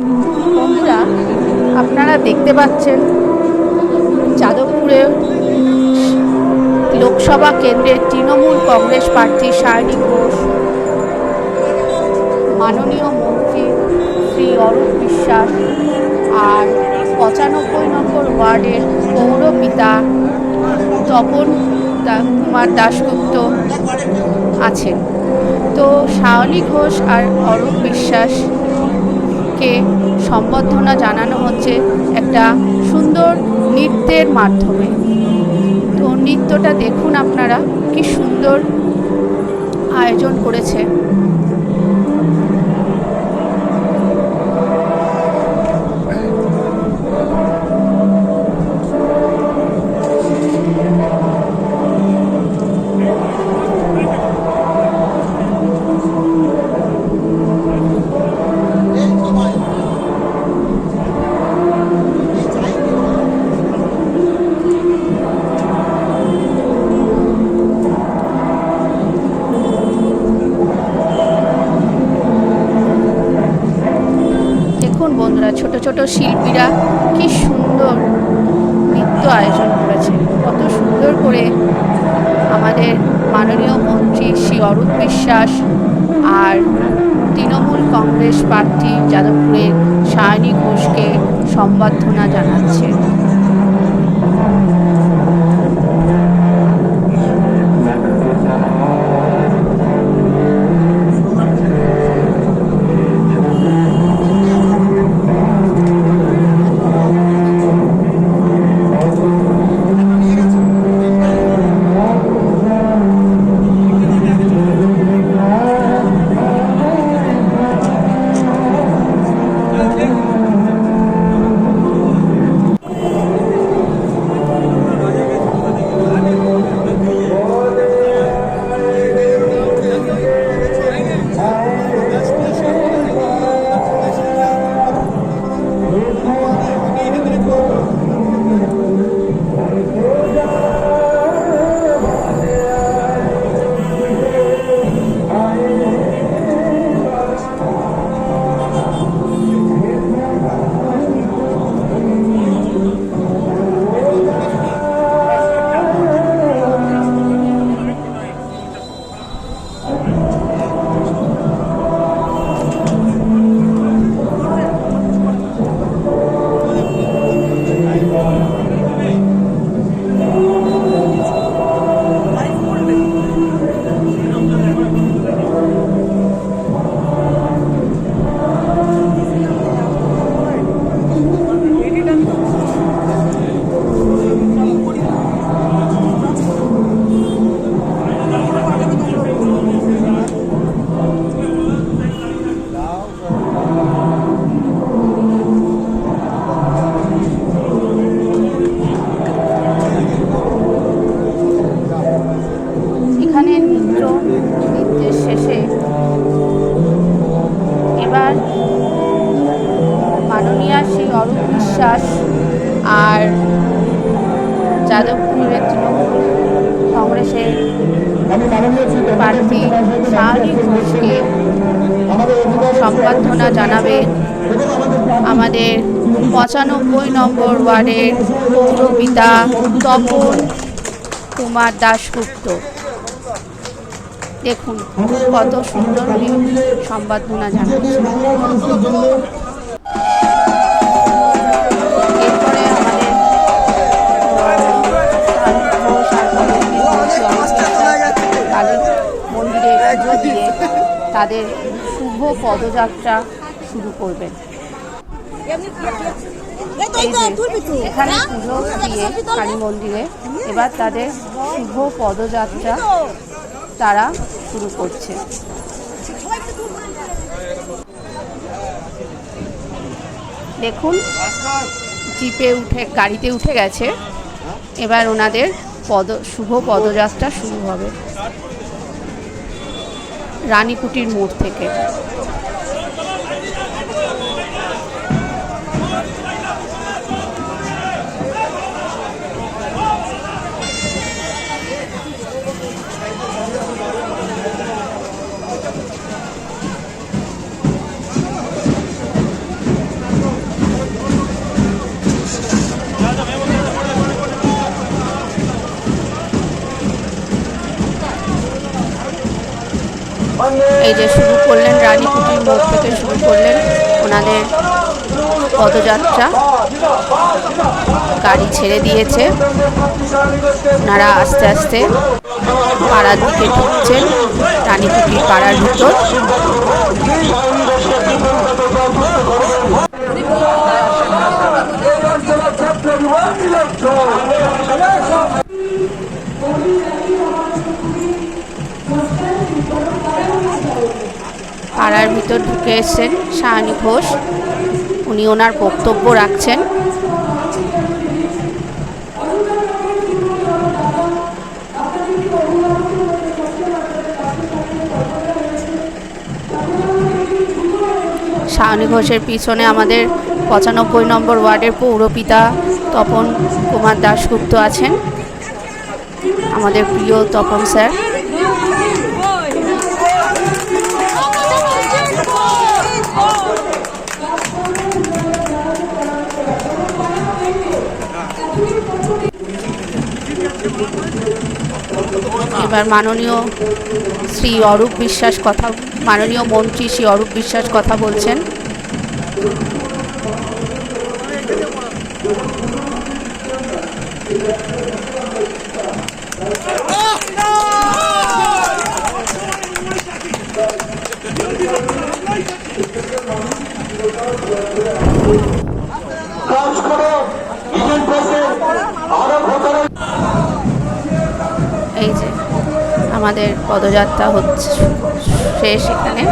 বন্ধুরা, আপনারা দেখতে পাচ্ছেন যাদবপুরে লোকসভা কেন্দ্রের তৃণমূল কংগ্রেস প্রার্থী সায়নী ঘোষ, মাননীয় মন্ত্রী শ্রী অরূপ বিশ্বাস আর পঁচানব্বই নম্বর ওয়ার্ডের পৌরপিতা তপন কুমার দাশগুপ্ত আছেন। তো শাওনী ঘোষ আর অরূপ বিশ্বাসকে সম্বর্ধনা জানানো হচ্ছে একটা সুন্দর নৃত্যের মাধ্যমে। তো নৃত্যটা দেখুন আপনারা, কি সুন্দর আয়োজন করেছে। করে আমাদের মাননীয় মন্ত্রী শ্রী অরূপ বিশ্বাস আর তৃণমূল কংগ্রেস প্রার্থী যাদবপুরের সায়নী ঘোষকে সম্বর্ধনা জানাচ্ছে। মাননীয়া শ্রী অরূপ বিশ্বাস আর যাদবপুরের তৃণমূল কংগ্রেসের প্রার্থী শাহরী ঘোষকে সম্বর্ধনা জানাবে আমাদের পঁচানব্বই নম্বর ওয়ার্ডের পৌরপিতা তপন কুমার দাশগুপ্ত। দেখুন কত সুন্দর সম্বর্ধনা জানাচ্ছে তাদের শুভ পদযাত্রা শুরু করবেন এখানে পুজো দিয়ে কালী মন্দিরে, এবার তাদের শুভ পদযাত্রা তারা শুরু করছে। দেখুন, জিপে উঠে, গাড়িতে উঠে গেছে। এবার ওনাদের পদ, শুভ পদযাত্রা শুরু হবে। রানীকুটির মোড় থেকে। এই যে শুরু করলেন রানীকুটির মোড় থেকে শুরু করলেন ওনাদের পদযাত্রা। গাড়ি ছেড়ে দিয়েছে। ওনারা আস্তে আস্তে পাড়ার দিকে ঢুকছেন, রানী রানীকুটির পাড়ার ভিতর। পাড়ার ভিতর ঢুকে এসছেন সাহানি ঘোষ। উনি ওনার বক্তব্য রাখছেন। শাওনি ঘোষের পিছনে আমাদের পঁচানব্বই নম্বর ওয়ার্ডের পৌরপিতা তপন কুমার দাশগুপ্ত আছেন। আমাদের প্রিয় তপন স্যার। এবার মাননীয় শ্রী অরূপ বিশ্বাস কথা মাননীয় মন্ত্রী শ্রী অরূপ বিশ্বাস কথা বলছেন। কাজ আমাদের পদযাত্রা হচ্ছে শেষ এখানে।